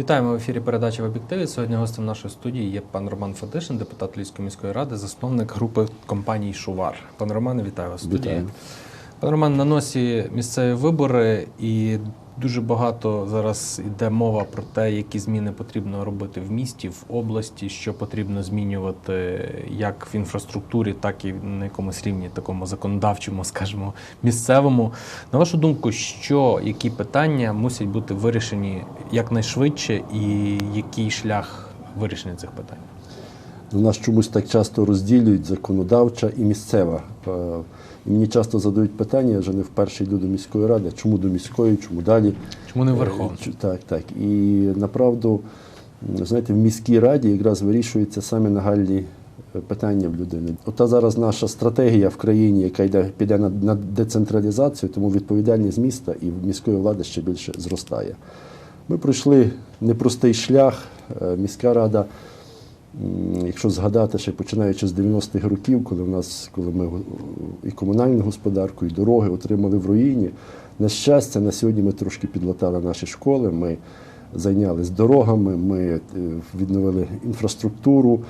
Вітаємо в ефірі передачі в об'єктиві. Сьогодні гостем нашої студії є пан Роман Федишин, депутат Львівської міської ради, засновник групи компаній Шувар. Пане Романе, вітаю вас в студії. Вітаю. Пане Роман, на носі місцеві вибори, і дуже багато зараз йде мова про те, які зміни потрібно робити в місті, в області, що потрібно змінювати як в інфраструктурі, так і на якомусь рівні, такому законодавчому, скажімо, місцевому. На вашу думку, що які питання мусять бути вирішені якнайшвидше, і який шлях вирішення цих питань? У нас чомусь так часто розділюють законодавча і місцева. Е, І мені часто задають питання, я вже не вперше йду до міської ради, чому до міської, чому далі. Чому не Е, верховна? Так, так. І направду, знаєте, в міській раді якраз вирішуються самі нагальні е, питання в людини. Ота зараз наша стратегія в країні, яка йде піде на, на децентралізацію, тому відповідальність міста і міської влади ще більше зростає. Ми пройшли непростий шлях. Міська рада, якщо згадати, ще починаючи з 90-х років, коли в нас, коли ми е, і комунальну господарку, і дороги отримали в руїні. На щастя, на сьогодні ми трошки підлатали наші школи. Ми зайнялись дорогами, ми е, відновили інфраструктуру.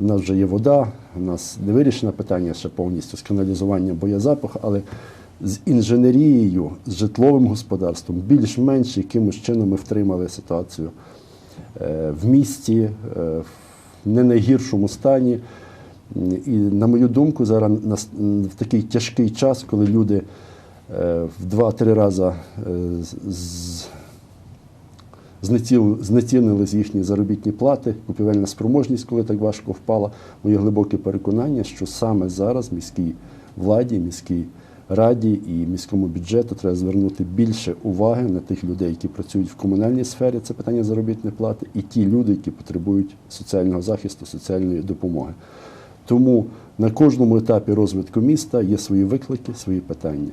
У нас вже є вода, у нас не вирішено питання ще повністю з каналізуванням боєзапаху, але з інженерією, з житловим господарством, більш-менш якимось чином ми втримали ситуацію е, в місті, в не найгіршому стані. І, на мою думку, зараз в такий тяжкий час, коли люди е, в два-три рази е, знецінились їхні заробітні плати, купівельна спроможність, коли так важко впала. Моє глибоке переконання, що саме зараз міській владі, міській раді і міському бюджету треба звернути більше уваги на тих людей, які працюють в комунальній сфері, це питання заробітної плати, і ті люди, які потребують соціального захисту, соціальної допомоги. Тому на кожному етапі розвитку міста є свої виклики, свої питання.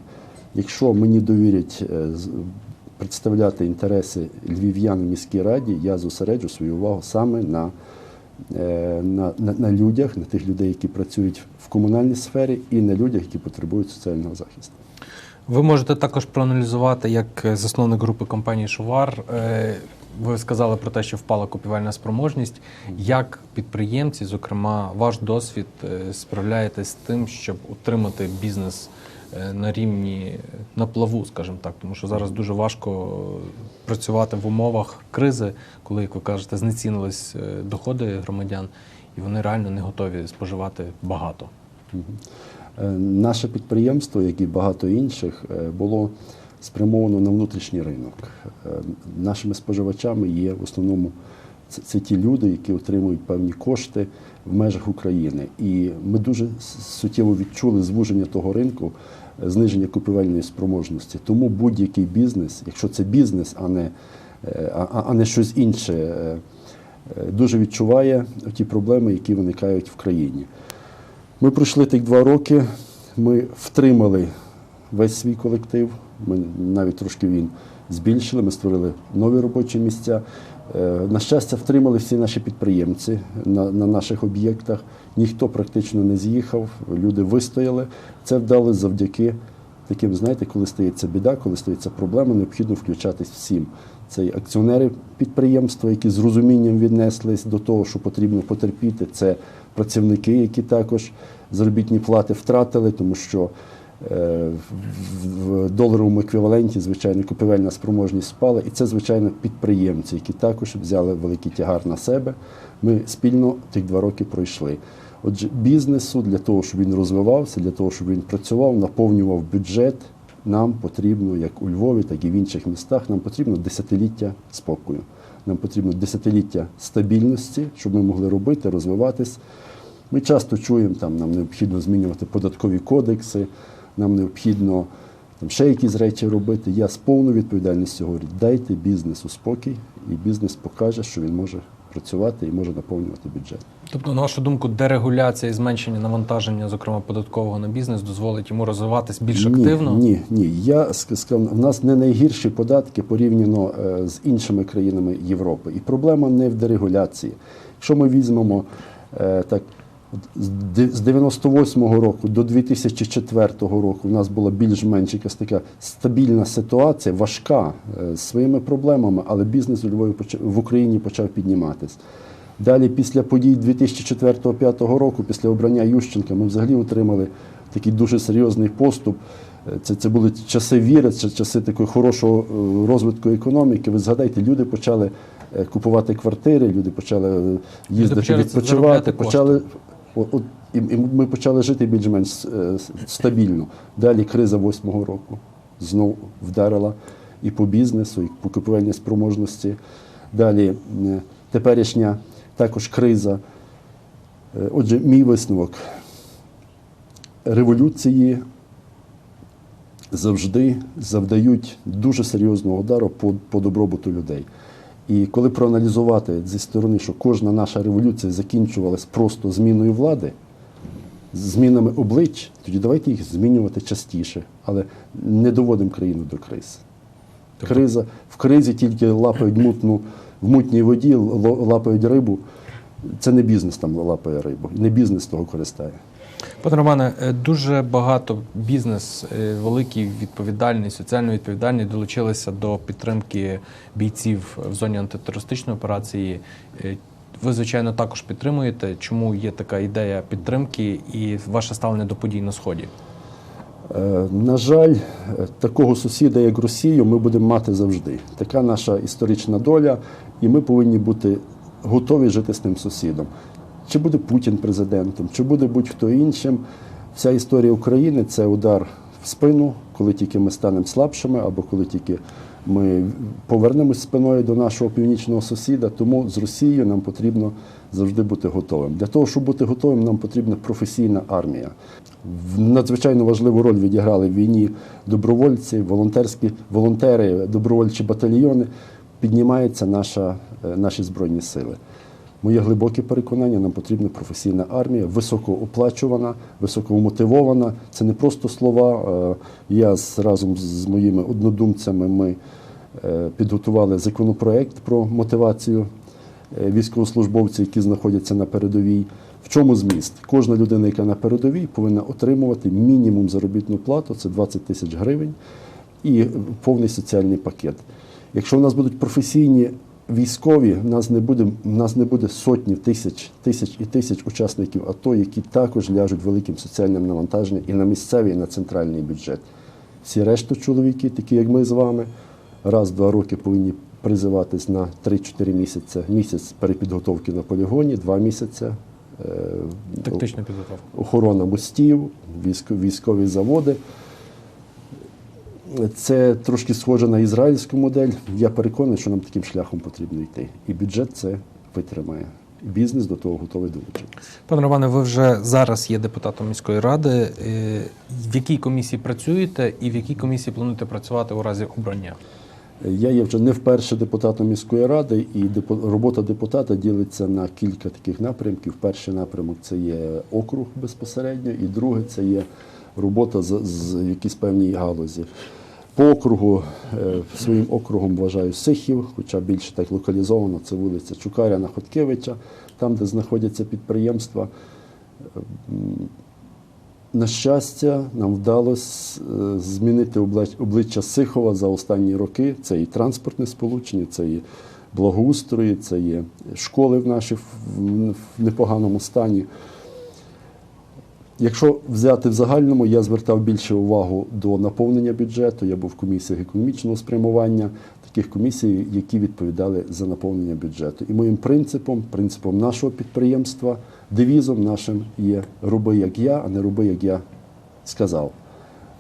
Якщо мені довірять е, представляти інтереси львів'ян у міській раді, я зосереджу свою увагу саме на, на, на, на людях, на тих людей, які працюють в комунальній сфері, і на людях, які потребують соціального захисту. Ви можете також проаналізувати як е, засновник групи компанії Шувар. е, Ви сказали про те, що впала купівельна спроможність. Як підприємці, зокрема, ваш досвід е, справляєтесь з тим, щоб утримати бізнес е, на рівні на плаву, скажімо так, тому що зараз дуже важко працювати в умовах кризи, коли, як ви кажете, знецінились е, доходи громадян, і вони реально не готові споживати багато. Е, Наше підприємство, як і багато інших, е, було спрямовано на внутрішній ринок. Е, Нашими споживачами є в основному це, це ті люди, які отримують певні кошти в межах України. І ми дуже суттєво відчули звуження того ринку, е, зниження купівельної спроможності. Тому будь-який бізнес, якщо це бізнес, а не, е, а, а- не щось інше, е, е, дуже відчуває ті проблеми, які виникають в країні. Ми пройшли тих два роки, ми втримали весь свій колектив, ми навіть трошки він збільшили, ми створили нові робочі місця. На щастя, втримали всі наші підприємці на, на наших об'єктах. Ніхто практично не з'їхав, люди вистояли. Це вдалося завдяки таким, знаєте, коли стається біда, коли стається проблема, необхідно включатись всім. Це і акціонери підприємства, які з розумінням віднеслись до того, що потрібно потерпіти. Це працівники, які також заробітні плати втратили, тому що в- в доларовому еквіваленті, звичайно, купівельна спроможність спала. І це, звичайно, підприємці, які також взяли великий тягар на себе. Ми спільно тих два роки пройшли. Отже, бізнесу для того, щоб він розвивався, для того, щоб він працював, наповнював бюджет, нам потрібно, як у Львові, так і в інших містах, нам потрібно десятиліття спокою. Нам потрібно десятиліття стабільності, щоб ми могли робити, розвиватись. Ми часто чуємо, там нам необхідно змінювати податкові кодекси, нам необхідно там, ще якісь речі робити. Я з повною відповідальністю говорю, дайте бізнесу спокій, і бізнес покаже, що він може працювати і може наповнювати бюджет. Тобто, на вашу думку, дерегуляція і зменшення навантаження, зокрема податкового на бізнес, дозволить йому розвиватись більш ні, активно? Ні, ні. Я сказав, в нас не найгірші податки порівняно е, з іншими країнами Європи. І проблема не в дерегуляції. Якщо ми візьмемо е, так З 98-го року до 2004 року у нас була більш-менш якась така стабільна ситуація, важка е, з своїми проблемами, але бізнес у Львові в Україні почав підніматись. Далі, після подій 2004-2005 року, після обрання Ющенка, ми взагалі отримали такий дуже серйозний поступ. Е, Це, це були часи віри, це часи такого хорошого е, розвитку економіки. Ви згадайте, люди почали купувати квартири, люди почали їздити почали відпочивати, почали от, і, і ми почали жити більш-менш е, стабільно. Далі криза восьмого року знову вдарила і по бізнесу, і по купівельній спроможності. Далі теперішня також криза. Е, Отже, мій висновок. Революції завжди завдають дуже серйозного удару по, по добробуту людей. І коли проаналізувати зі сторони, що кожна наша революція закінчувалась просто зміною влади, змінами облич, тоді давайте їх змінювати частіше, але не доводимо країну до криз. Криза, в кризі тільки лапають мутну, в мутній воді, лапають рибу. Це не бізнес там лапає рибу, не бізнес того користає. Пане Романе, е, дуже багато бізнес, е, великий, відповідальний, соціально відповідальний, долучилися до підтримки бійців в зоні антитерористичної операції. Е, Ви, звичайно, також підтримуєте. Чому є така ідея підтримки і ваше ставлення до подій на сході? На жаль, такого сусіда, як Росію, ми будемо мати завжди. Така наша історична доля, і ми повинні бути готові жити з тим сусідом. Чи буде Путін президентом, чи буде будь-хто іншим. Вся історія України це удар в спину, коли тільки ми станемо слабшими, або коли тільки ми повернемось спиною до нашого північного сусіда. Тому з Росією нам потрібно завжди бути готовим. Для того, щоб бути готовим, нам потрібна професійна армія. Надзвичайно важливу роль відіграли в війні добровольці, волонтерські волонтери, добровольчі батальйони. Піднімається наша, е, наші збройні сили. Моє глибоке переконання, нам потрібна професійна армія, високооплачувана, високомотивована. Це не просто слова. Е, Я разом з моїми однодумцями ми е, підготували законопроект про мотивацію е, військовослужбовців, які знаходяться на передовій. В чому зміст? Кожна людина, яка на передовій, повинна отримувати мінімум заробітну плату, це 20 тисяч гривень, і повний соціальний пакет. Якщо в нас будуть професійні військові, в нас не буде, в нас не буде сотні тисяч, тисяч і тисяч учасників АТО, які також ляжуть великим соціальним навантаженням і на місцевий, і на центральний бюджет. Всі решта чоловіки, такі як ми з вами, раз-два роки повинні призиватись на 3-4 місяці. Місяць перепідготовки на полігоні, два місяці. е, Тактична підготовка. охорона мостів, військові заводи. Це трошки схоже на ізраїльську модель. Я переконаний, що нам таким шляхом потрібно йти. І бюджет це витримає. Бізнес до того готовий долучитися. Пане Романе, ви вже зараз є депутатом міської ради. Е, В якій комісії працюєте і в якій комісії плануєте працювати у разі обрання? Я є вже не вперше депутатом міської ради, і робота депутата ділиться на кілька таких напрямків. Перший напрямок це є округ безпосередньо, і другий це є робота з, з в якійсь певній галузі. По округу е, своїм округом вважаю Сихів, хоча більше так локалізовано це вулиця Чукаряна Хоткевича, там, де знаходяться підприємства. На щастя, нам вдалося е, змінити обличчя Сихова за останні роки. Це і транспортне сполучення, це і благоустрої, це є школи в наші в непоганому стані. Якщо взяти в загальному, я звертав більше увагу до наповнення бюджету. Я був в комісіях економічного спрямування, таких комісій, які відповідали за наповнення бюджету. І моїм принципом, принципом нашого підприємства, девізом нашим є роби як я, а не роби як я сказав.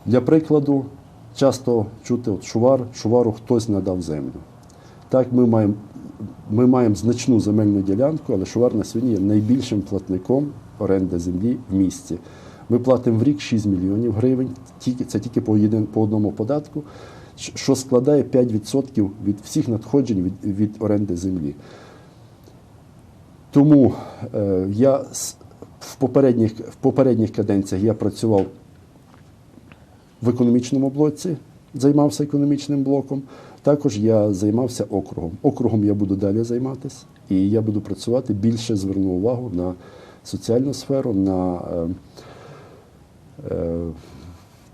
Для прикладу, часто чути от шувар, шувару хтось надав землю. Так, ми маємо, ми маємо значну земельну ділянку, але Шувар на сьогодні є найбільшим платником оренди землі в місті. Ми платимо в рік 6 мільйонів гривень, це тільки по, по одному податку, що складає 5% від всіх надходжень від, від оренди землі. Тому е, я в попередніх, в попередніх каденціях я працював в економічному блоці, займався економічним блоком. Також я займався округом. Округом я буду далі займатися, і я буду працювати більше зверну увагу на соціальну сферу, на е, е,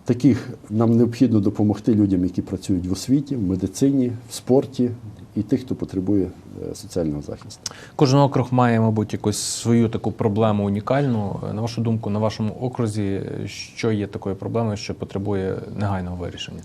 таких нам необхідно допомогти людям, які працюють в освіті, в медицині, в спорті і тих, хто потребує е, соціального захисту. Кожен округ має, мабуть, якусь свою таку проблему унікальну. На вашу думку, на вашому окрузі, що є такою проблемою, що потребує негайного вирішення?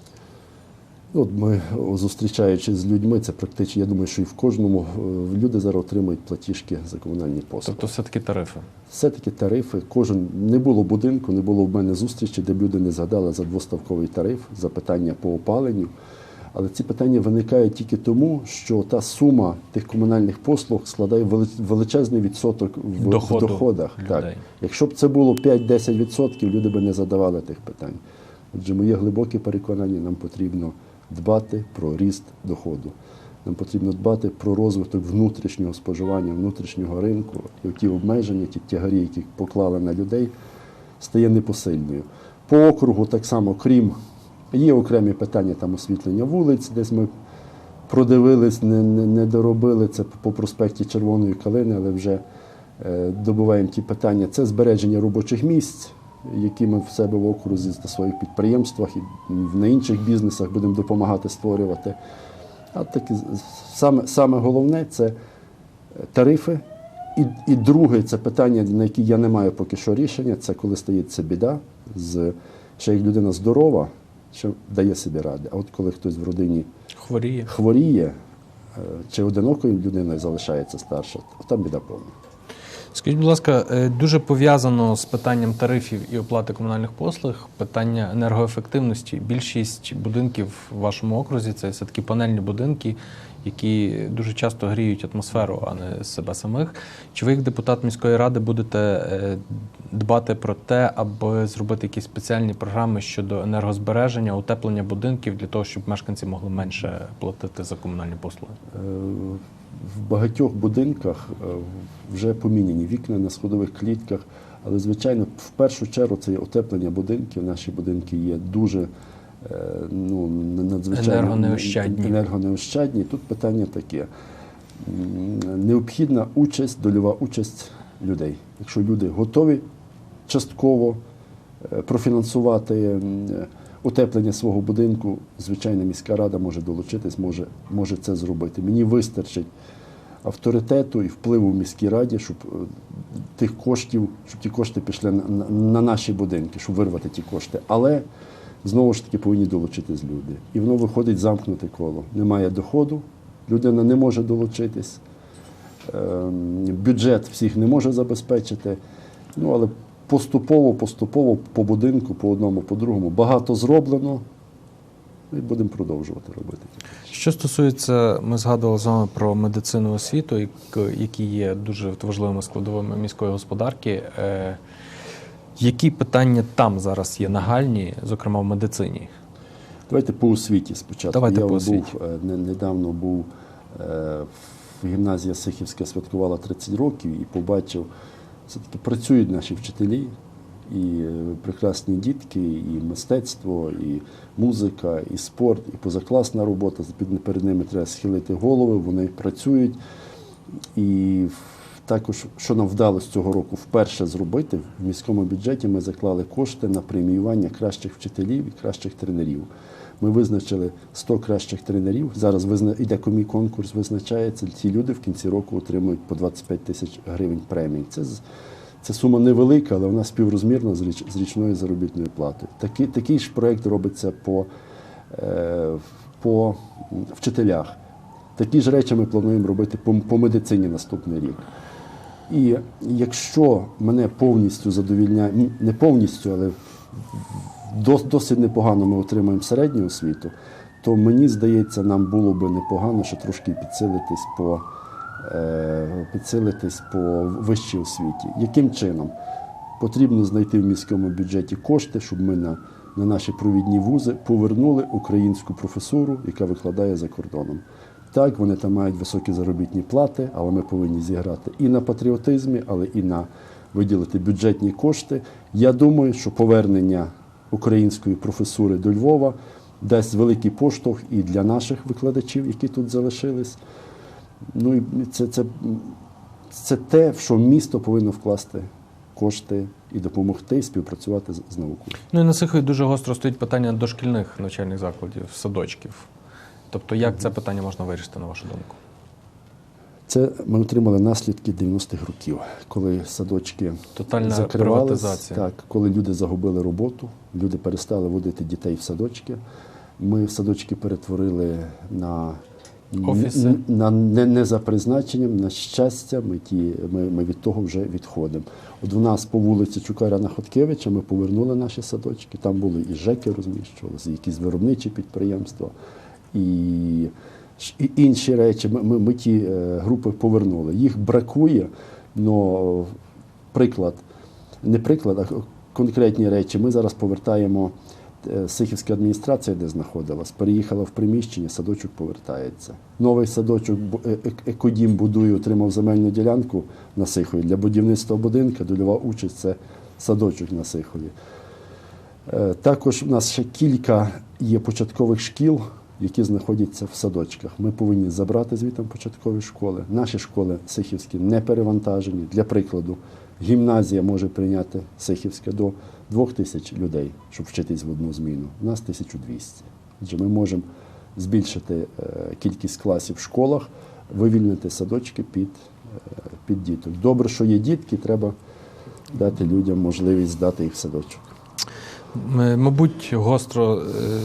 От ми, зустрічаючись з людьми, це практично, я думаю, що і в кожному е, люди зараз отримують платіжки за комунальні послуги. Тобто, все-таки тарифи. Все-таки тарифи, кожен не було будинку, не було в мене зустрічі, де б люди не згадали за двоставковий тариф, за питання по опаленню. Але ці питання виникають тільки тому, що та сума тих комунальних послуг складає величезний відсоток в, Доходу доходах. Так. Якщо б це було 5-10%, відсотків, люди б не задавали тих питань. Отже, моє глибоке переконання, нам потрібно дбати про ріст доходу. Нам потрібно дбати про розвиток внутрішнього споживання, внутрішнього ринку. І ті обмеження, ті тягарі, які поклали на людей, стає непосильною. По округу так само, крім є окремі питання там освітлення вулиць, десь ми продивились, не, не, не доробили це по проспекті Червоної калини, але вже е, добуваємо ті питання. Це збереження робочих місць, які ми в себе в окрузі на своїх підприємствах і на інших бізнесах будемо допомагати створювати. А таке саме, саме головне це тарифи. І, і друге, це питання, на яке я не маю поки що рішення, це коли стається біда, з, що як людина здорова, що дає собі ради. А от коли хтось в родині Хворіє. хворіє, е, чи одинокою людиною залишається старша, то там біда повна. Скажіть, будь ласка, е, дуже пов'язано з питанням тарифів і оплати комунальних послуг питання енергоефективності. Більшість будинків в вашому окрузі це все-таки панельні будинки, які дуже часто гріють атмосферу, а не себе самих. Чи ви, як депутат міської ради, будете е, дбати про те, аби зробити якісь спеціальні програми щодо енергозбереження, утеплення будинків для того, щоб мешканці могли менше платити за комунальні послуги? В багатьох будинках е, вже поміняні вікна на сходових клітках, але, звичайно, в першу чергу це є утеплення будинків. Наші будинки є дуже е, ну, надзвичайно Енергонеощадні. енергонеощадні. Тут питання таке. Необхідна участь, дольова участь людей. Якщо люди готові частково е, профінансувати утеплення свого будинку, звичайно, міська рада може долучитись, може, може це зробити. Мені вистачить авторитету і впливу в міській раді, щоб е, тих коштів, щоб ті кошти пішли на, на, на наші будинки, щоб вирвати ті кошти. Але знову ж таки повинні долучитись люди. І воно виходить замкнуте коло. Немає доходу, людина не може долучитись. Ем, бюджет всіх не може забезпечити. Ну, але поступово, поступово по будинку, по одному, по другому багато зроблено. І будемо продовжувати робити. Що стосується, ми згадували з вами про медицину освіту, які є дуже важливими складовими міської господарки. Е, Які питання там зараз є нагальні, зокрема в медицині? Давайте по освіті спочатку. Давайте Я по був освіті. е, не- недавно був е, в гімназія Сихівська святкувала 30 років і побачив, все-таки працюють наші вчителі, і е, прекрасні дітки, і мистецтво, і музика, і спорт, і позакласна робота. Перед ними треба схилити голови, вони працюють. І також, що нам вдалося цього року вперше зробити, в міському бюджеті ми заклали кошти на преміювання кращих вчителів і кращих тренерів. Ми визначили 100 кращих тренерів. Зараз визна... іде комі конкурс, визначається. Ці люди в кінці року отримують по 25 тисяч гривень премій. Це, це сума невелика, але вона співрозмірна з, річ... з річною заробітною платою. Такий, такий ж проєкт робиться по, е, по вчителях. Такі ж речі ми плануємо робити по, по медицині наступний рік. І якщо мене повністю задовільняє, не повністю, але досить непогано ми отримаємо середню освіту, то мені здається, нам було би непогано ще трошки підсилитись по, е, підсилитись по вищій освіті. Яким чином? Потрібно знайти в міському бюджеті кошти, щоб ми на, на наші провідні вузи повернули українську професуру, яка викладає за кордоном. Так, вони там мають високі заробітні плати, але ми повинні зіграти і на патріотизмі, але і на виділити бюджетні кошти. Я думаю, що повернення української професури до Львова дасть великий поштовх і для наших викладачів, які тут залишились. Ну і це, це це те, в що місто повинно вкласти кошти і допомогти співпрацювати з, з наукою. Ну і на Сихові дуже гостро стоїть питання дошкільних навчальних закладів, садочків. Тобто, як це питання можна вирішити, на вашу думку? Це ми отримали наслідки 90-х років, коли садочки Тотальна приватизація. Так, коли люди загубили роботу, люди перестали водити дітей в садочки. Ми садочки перетворили на, Офіси. на не, не за призначенням, на щастя, ми, ті, ми, ми від того вже відходимо. От в нас по вулиці Чукаряна Хоткевича ми повернули наші садочки. Там були і ЖЕКи розміщувалися, і якісь виробничі підприємства, і, і інші речі. Ми, ми, ті е, групи повернули. Їх бракує, але приклад, не приклад, а конкретні речі. Ми зараз повертаємо е, Сихівська адміністрація, де знаходилась, переїхала в приміщення, садочок повертається. Новий садочок бу- е- екодім будує, отримав земельну ділянку на Сихові. Для будівництва будинка дольова участь це садочок на Сихові. Також у нас ще кілька є початкових шкіл, які знаходяться в садочках. Ми повинні забрати звідти початкові школи. Наші школи сихівські не перевантажені. Для прикладу, гімназія може прийняти сихівська до 2 тисяч людей, щоб вчитись в одну зміну. У нас 1200. Отже, ми можемо збільшити е, кількість класів в школах, вивільнити садочки під, е, під діток. Добре, що є дітки, треба дати людям можливість здати їх в садочок. Мабуть, гостро, е,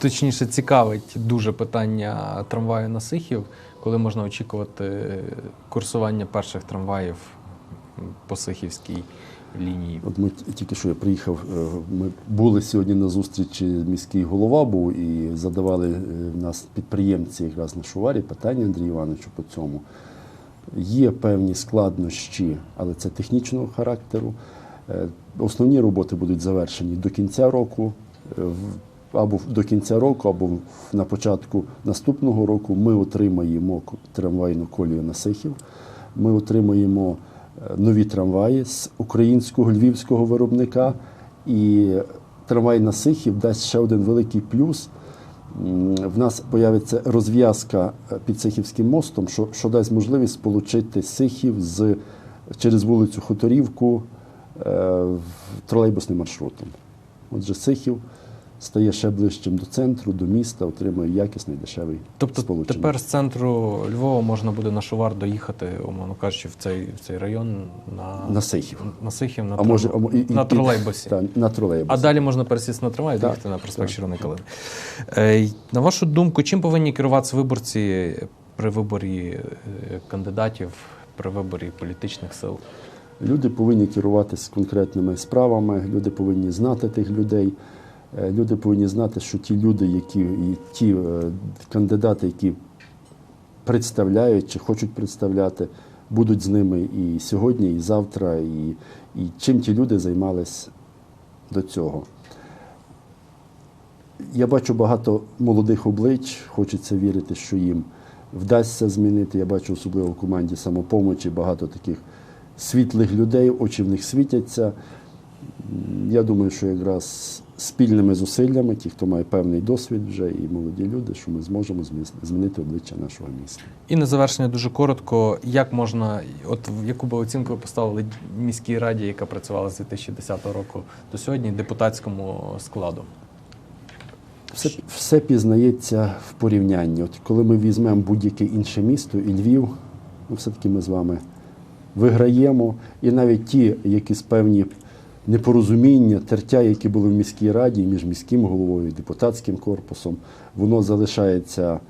точніше, цікавить дуже питання трамваю на Сихів, коли можна очікувати курсування перших трамваїв по Сихівській лінії. От ми тільки що я приїхав. е, Ми були сьогодні на зустрічі. Міський голова був і задавали е, в нас підприємці якраз на шуварі питання Андрію Івановичу по цьому. Є певні складнощі, але це технічного характеру. Е, Основні роботи будуть завершені до кінця року. Або до кінця року, або на початку наступного року ми отримаємо трамвайну колію на Сихів. Ми отримаємо е, нові трамваї з українського львівського виробника. І трамвай на Сихів дасть ще один великий плюс. В нас появиться розв'язка е, під Сихівським мостом, що, що дасть можливість сполучити Сихів з, через вулицю Хуторівку е, тролейбусним маршрутом. Отже, Сихів стає ще ближчим до центру, до міста, отримує якісний дешевий Тобто сполучення. тепер з центру Львова можна буде на Шувар доїхати, умовно кажучи, в цей, в цей район на, на Сихів. на Сихів на, А може, а і- на і- тролейбусі. Так, на тролейбусі. А далі можна пересісти на трамвай і Так, доїхати на проспект так. Червоної Калини. Е, На вашу думку, чим повинні керуватися виборці при виборі е, кандидатів, при виборі політичних сил? Люди повинні керуватися конкретними справами, люди повинні знати тих людей. Е, Люди повинні знати, що ті люди, які і ті е, кандидати, які представляють чи хочуть представляти, будуть з ними і сьогодні, і завтра, і, і чим ті люди займались до цього. Я бачу багато молодих облич, хочеться вірити, що їм вдасться змінити. Я бачу особливо в команді самопомочі багато таких світлих людей, очі в них світяться. Я думаю, що якраз спільними зусиллями, ті, хто має певний досвід вже, і молоді люди, що ми зможемо змінити обличчя нашого міста. І на завершення дуже коротко, як можна, от яку би оцінку ви поставили міській раді, яка працювала з 2010 року до сьогодні, депутатському складу? Все, все пізнається в порівнянні. От коли ми візьмемо будь-яке інше місто і Львів, ну, все-таки ми з вами виграємо. І навіть ті якісь певні непорозуміння, тертя, які були в міській раді між міським головою і депутатським корпусом, воно залишається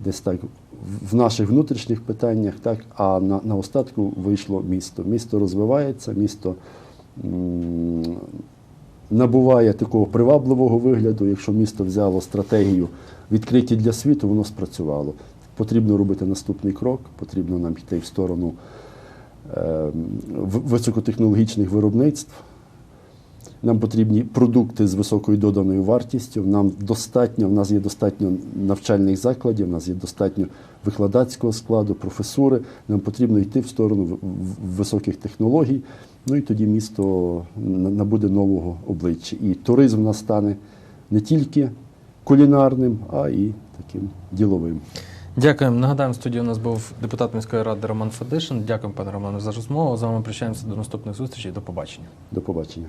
десь так в- наших внутрішніх питаннях, так, а на, на остатку вийшло місто. Місто розвивається, місто. набуває такого привабливого вигляду. Якщо місто взяло стратегію відкриті для світу, воно спрацювало. Потрібно робити наступний крок, потрібно нам йти в сторону е, високотехнологічних виробництв. Нам потрібні продукти з високою доданою вартістю. Нам достатньо, в нас є достатньо навчальних закладів, в нас є достатньо викладацького складу, професури. Нам потрібно йти в сторону високих технологій. Ну і тоді місто набуде нового обличчя. І туризм у нас стане не тільки кулінарним, а і таким діловим. Дякуємо. Нагадаємо, в студії у нас був депутат міської ради Роман Федишин. Дякуємо, пане Роману, за розмову. З вами прощаємося до наступних зустрічей. До побачення. До побачення.